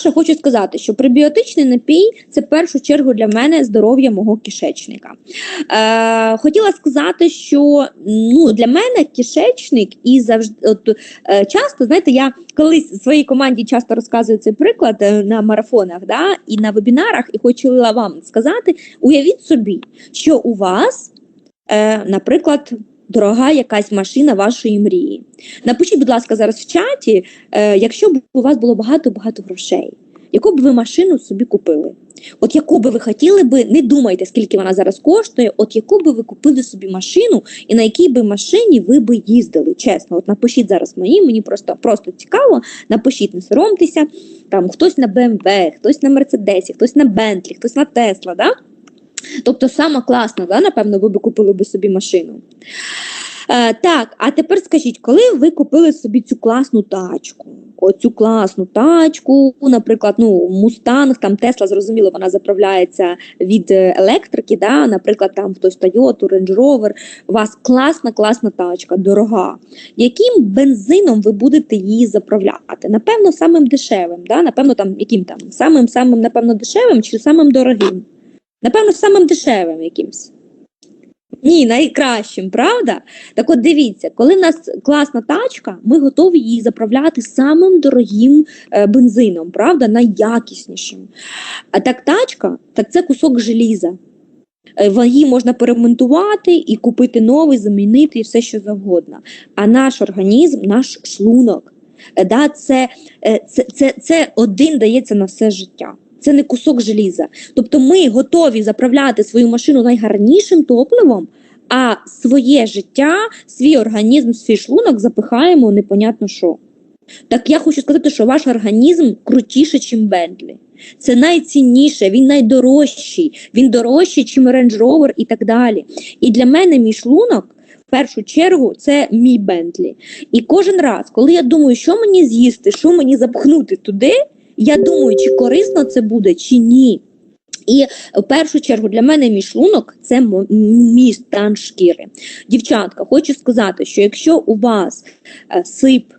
по-перше, хочу сказати, що пребіотичний напій це в першу чергу для мене здоров'я мого кишечника. Е, хотіла сказати, що ну, для мене кишечник і завжди от, е, часто, знаєте, я колись своїй команді часто розказую цей приклад е, на марафонах да, і на вебінарах, і хотіла вам сказати: уявіть собі, що у вас, е, наприклад, дорога якась машина вашої мрії. Напишіть, будь ласка, зараз в чаті, е, якщо б у вас було багато-багато грошей, яку б ви машину собі купили? От яку би ви хотіли би, не думайте, скільки вона зараз коштує, от яку би ви купили собі машину, і на якій би машині ви би їздили? Чесно, от напишіть зараз мені, мені просто просто цікаво. Напишіть, не соромтеся. Там хтось на BMW, хтось на Мерседесі, хтось на Бентлі, хтось на Тесла. Да? Тобто сама класна, да, напевно, ви би купили би собі машину. Е, так, а тепер скажіть, коли ви купили собі цю класну тачку, оцю класну тачку, наприклад, ну, Мустанг, там Тесла, зрозуміло, вона заправляється від е, електрики, да, наприклад, там хтось Toyota, Range Rover, у вас класна, класна тачка, дорога. Яким бензином ви будете її заправляти? Напевно, самим дешевим, да? напевно, там, яким там, самим, самим, напевно, дешевим чи самим дорогим? Напевно, самим дешевим якимсь. Ні, найкращим, правда? Так от дивіться, коли в нас класна тачка, ми готові її заправляти самим дорогим е, бензином, правда, найякіснішим. А так тачка, так це кусок желіза. Е, Її можна перемонтувати і купити новий, замінити і все, що завгодно. А наш організм, наш шлунок, е, да, це, е, це, це, це один дається на все життя. Це не кусок желіза. Тобто ми готові заправляти свою машину найгарнішим топливом, а своє життя, свій організм, свій шлунок запихаємо непонятно що. Так я хочу сказати, що ваш організм крутіше, ніж Бентлі. Це найцінніше, він найдорожчий, він дорожчий, ніж Range Rover і так далі. І для мене мій шлунок. В першу чергу це мій Бентлі. І кожен раз, коли я думаю, що мені з'їсти, що мені запхнути туди, я думаю, чи корисно це буде, чи ні. І в першу чергу для мене мій шлунок це мій стан шкіри. Дівчатка, хочу сказати, що якщо у вас е, сип,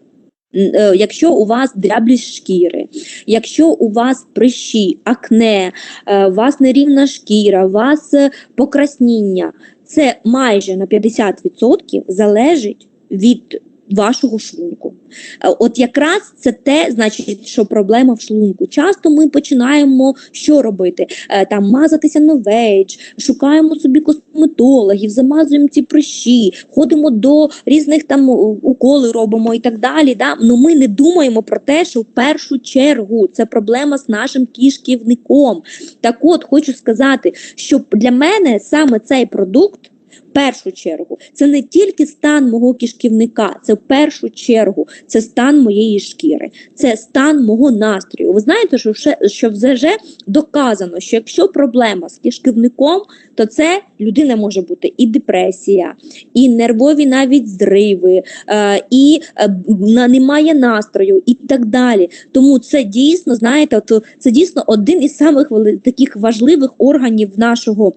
е, якщо у вас дряблість шкіри, якщо у вас прищі, акне, е, у вас нерівна шкіра, у вас покрасніння, це майже на 50% залежить від вашого шлунку. Е, От якраз це те, значить, що проблема в шлунку. Часто ми починаємо що робити? Е, Там мазатися новейдж, шукаємо собі косметологів, замазуємо ці прищі, ходимо до різних там уколи робимо і так далі. Да? Ну ми не думаємо про те, що в першу чергу це проблема з нашим кишківником. Так от хочу сказати, що для мене саме цей продукт. В першу чергу це не тільки стан мого кишківника, це в першу чергу це стан моєї шкіри, це стан мого настрою. Ви знаєте, що що вже доказано, що якщо проблема з кишківником, то це людина може бути і депресія, і нервові навіть зриви, е, і е, немає настрою, і так далі. Тому це дійсно, знаєте, це дійсно один із самих таких важливих органів нашого.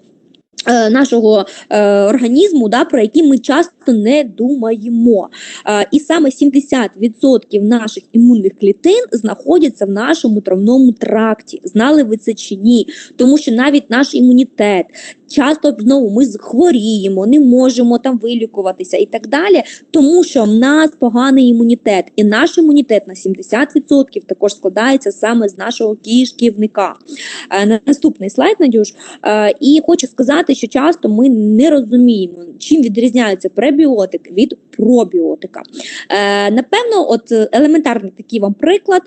Е, Нашого е, організму, да, про які ми часто не думаємо. Е, і саме 70% наших імунних клітин знаходяться в нашому травному тракті. Знали ви це чи ні? Тому що навіть наш імунітет часто знову ми хворіємо, не можемо там вилікуватися і так далі, тому що в нас поганий імунітет, і наш імунітет на 70% також складається саме з нашого кишківника. Е, на наступний слайд, Надюш. Е, і хочу сказати, що часто ми не розуміємо, чим відрізняється пребіотик від пробіотика. Е, напевно, от е, елементарний такий вам приклад.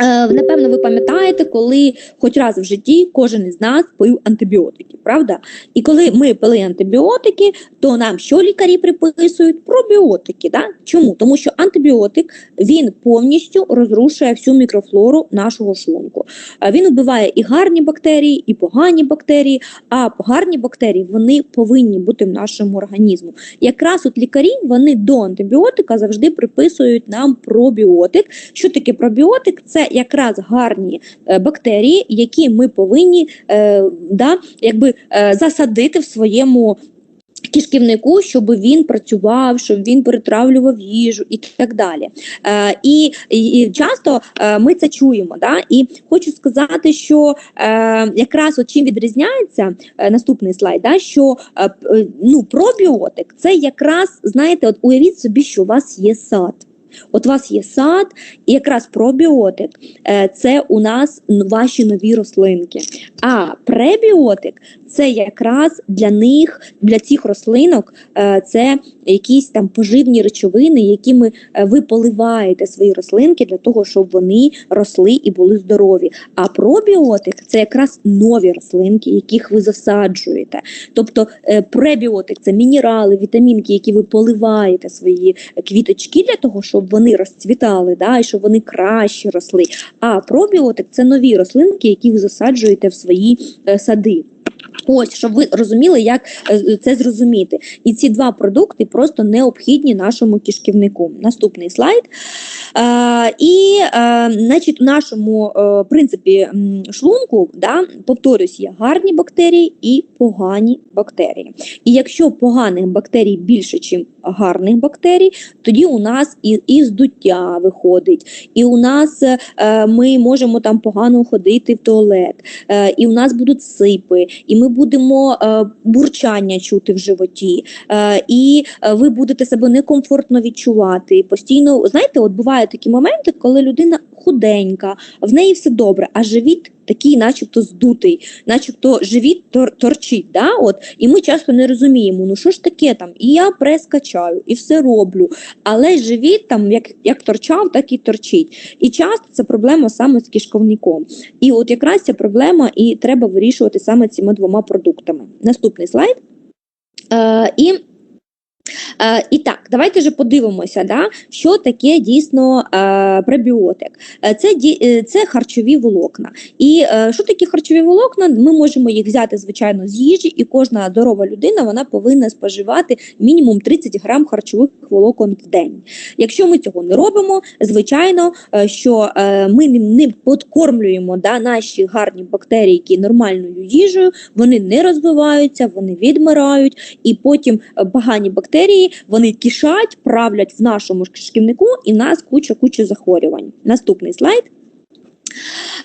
Е, Напевно, ви пам'ятаєте, коли хоч раз в житті кожен із нас пив антибіотики, правда? І коли ми пили антибіотики, то нам що лікарі приписують? Пробіотики. Да? Чому? Тому що антибіотик він повністю розрушує всю мікрофлору нашого шлунку. Е, Він вбиває і гарні бактерії, і погані бактерії. А гарні бактерії вони повинні бути в нашому організму. Якраз от лікарі вони до антибіотика завжди приписують нам пробіотик. Що таке пробіотик? Це якраз гарні е, бактерії, які ми повинні е, да, якби, е, засадити в своєму кишківнику, щоб він працював, щоб він перетравлював їжу і так далі. І, і часто ми це чуємо. Да? І хочу сказати, що якраз от чим відрізняється наступний слайд, да? що ну, пробіотик це якраз, знаєте, от уявіть собі, що у вас є сад. От у вас є сад, і якраз пробіотик е, це у нас ваші нові рослинки. А пребіотик це якраз для них, для цих рослинок, е, це якісь там поживні речовини, якими е, ви поливаєте свої рослинки для того, щоб вони росли і були здорові. А пробіотик це якраз нові рослинки, яких ви засаджуєте. Тобто е, пребіотик це мінерали, вітамінки, які ви поливаєте свої квіточки для того, щоб вони розцвітали, да, і щоб вони краще росли. А пробіотик це нові рослинки, які ви засаджуєте в свої е, сади. Ось, щоб ви розуміли, як е, це зрозуміти. І ці два продукти просто необхідні нашому кишківнику. Наступний слайд. Е, і, е, значить, у нашому е, принципі шлунку, да, повторюсь, є гарні бактерії і погані бактерії. І якщо поганих бактерій більше, ніж гарних бактерій, тоді у нас і, і здуття виходить, і у нас е, ми можемо там погано ходити в туалет, е, і у нас будуть сипи, і ми будемо е, бурчання чути в животі, е, і е, ви будете себе некомфортно відчувати. Постійно, знаєте, от бувають такі моменти, коли людина худенька, в неї все добре, а живіт такий, начебто, здутий, начебто живіт тор, торчить. Да? От, і ми часто не розуміємо, ну що ж таке там, і я прес качаю, і все роблю. Але живіт там як, як торчав, так і торчить. І часто це проблема саме з кишковником. І от якраз ця проблема і треба вирішувати саме цими двома продуктами. Наступний слайд. Е, і Е, і так, давайте же подивимося, да, що таке дійсно е, пребіотик. Е, це, е, це харчові волокна. І е, що таке харчові волокна? Ми можемо їх взяти, звичайно, з їжі, і кожна здорова людина вона повинна споживати мінімум 30 грам харчових волокон в день. Якщо ми цього не робимо, звичайно, е, що е, ми не, подкормлюємо да, наші гарні бактерії, які нормальною їжею, вони не розвиваються, вони відмирають, і потім погані бактерії вони кишать, правлять в нашому шківнику і нас куча куча захворювань. Наступний слайд.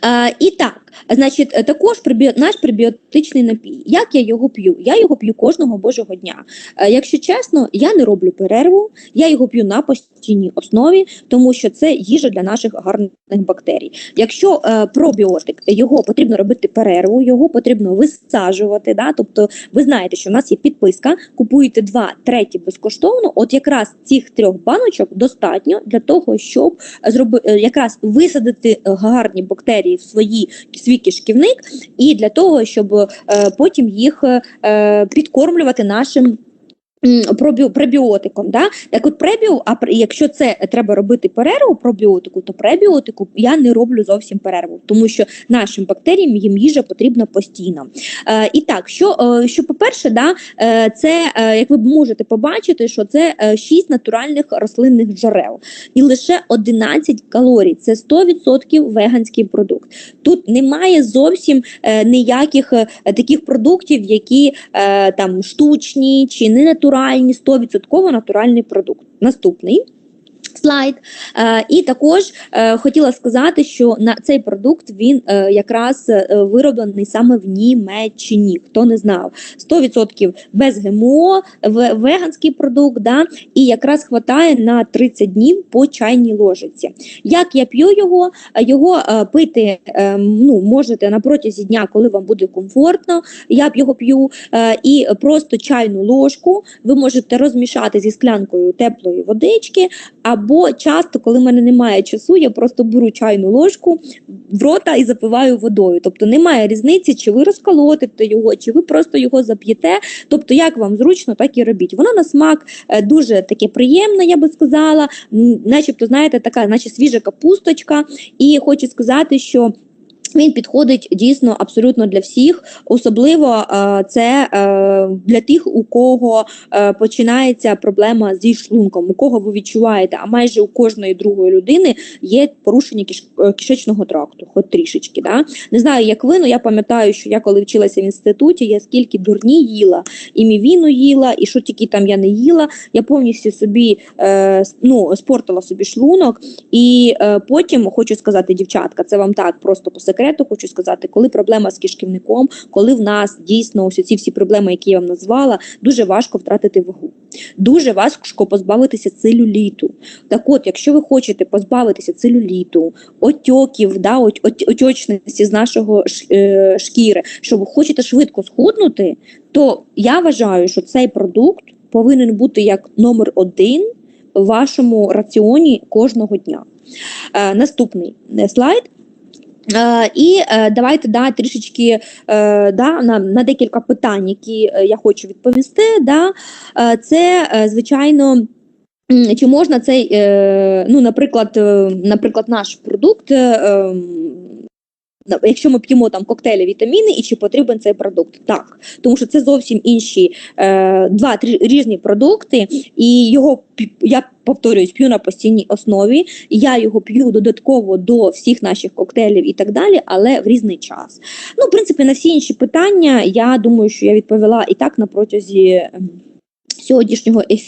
Е, і так, значить, е, також наш пребіотичний напій. Як я його п'ю? Я його п'ю кожного божого дня. Е, якщо чесно, я не роблю перерву, я його п'ю на постійній основі, тому що це їжа для наших гарних бактерій. Якщо пробіотик, його потрібно робити перерву, його потрібно висаджувати. Да? Тобто, ви знаєте, що в нас є підписка, купуєте два, треті безкоштовно. От якраз цих трьох баночок достатньо для того, щоб зроби, якраз висадити е, гарні бактерії в свої свій кишківник, і для того, щоб е, потім їх е, підкормлювати нашим. Пробіо- да? так от пребіо, а якщо це треба робити перерву пробіотику, то пребіотику я не роблю зовсім перерву, тому що нашим бактеріям їм їжа потрібна постійно. Е, і так, що, е, що по-перше, да, е, це е, як ви можете побачити, що це е, 6 натуральних рослинних джерел і лише 11 калорій. Це 100% веганський продукт. Тут немає зовсім е, ніяких е, таких продуктів, які е, там штучні чи не натуральні, 100% натуральний продукт. Наступний. Слайд, е, і також е, хотіла сказати, що на цей продукт він е, якраз вироблений саме в Німеччині. Хто не знав, 100% без ГМО, веганський продукт, да, і якраз хватає на 30 днів по чайній ложиці. Як я п'ю його, його пити ну, можете на протязі дня, коли вам буде комфортно. Я б його п'ю і просто чайну ложку ви можете розмішати зі склянкою теплої водички, або часто, коли в мене немає часу, я просто беру чайну ложку в рота і запиваю водою. Тобто немає різниці, чи ви розколотите його, чи ви просто його зап'єте. Тобто, як вам зручно, так і робіть. Воно на смак е, дуже таке приємне, я би сказала, начебто, знаєте, така, наче свіжа капусточка. І хочу сказати, що. Він підходить дійсно абсолютно для всіх, особливо е, це е, для тих, у кого е, починається проблема зі шлунком, у кого ви відчуваєте, а майже у кожної другої людини є порушення киш, кишечного тракту, хоч трішечки. Да? Не знаю, як ви, але я пам'ятаю, що я коли вчилася в інституті, я скільки дурні їла, і мівіну їла, і що тільки там я не їла. Я повністю собі ну, спортила собі шлунок, і потім хочу сказати, дівчатка, це вам так просто по хочу сказати, коли проблема з кишківником, коли в нас дійсно ось ці всі проблеми, які я вам назвала, дуже важко втратити вагу. Дуже важко позбавитися целюліту. Так от, якщо ви хочете позбавитися целюліту, отьоків, да, от, от, отьочності з нашого е, шкіри, що ви хочете швидко схуднути, то я вважаю, що цей продукт повинен бути як номер один в вашому раціоні кожного дня. Е, наступний е, слайд. Е, і е, давайте да, трішечки е, да, на, на декілька питань, які я хочу відповісти. Да, це, звичайно, чи можна цей, ну, наприклад, наприклад, наш продукт. Якщо ми п'ємо там коктейлі вітаміни, і чи потрібен цей продукт? Так, тому що це зовсім інші е, два різні продукти, і його я повторююсь, п'ю на постійній основі. Я його п'ю додатково до всіх наших коктейлів і так далі, але в різний час. Ну, в принципі, на всі інші питання я думаю, що я відповіла і так на протязі ем, сьогоднішнього ефіру.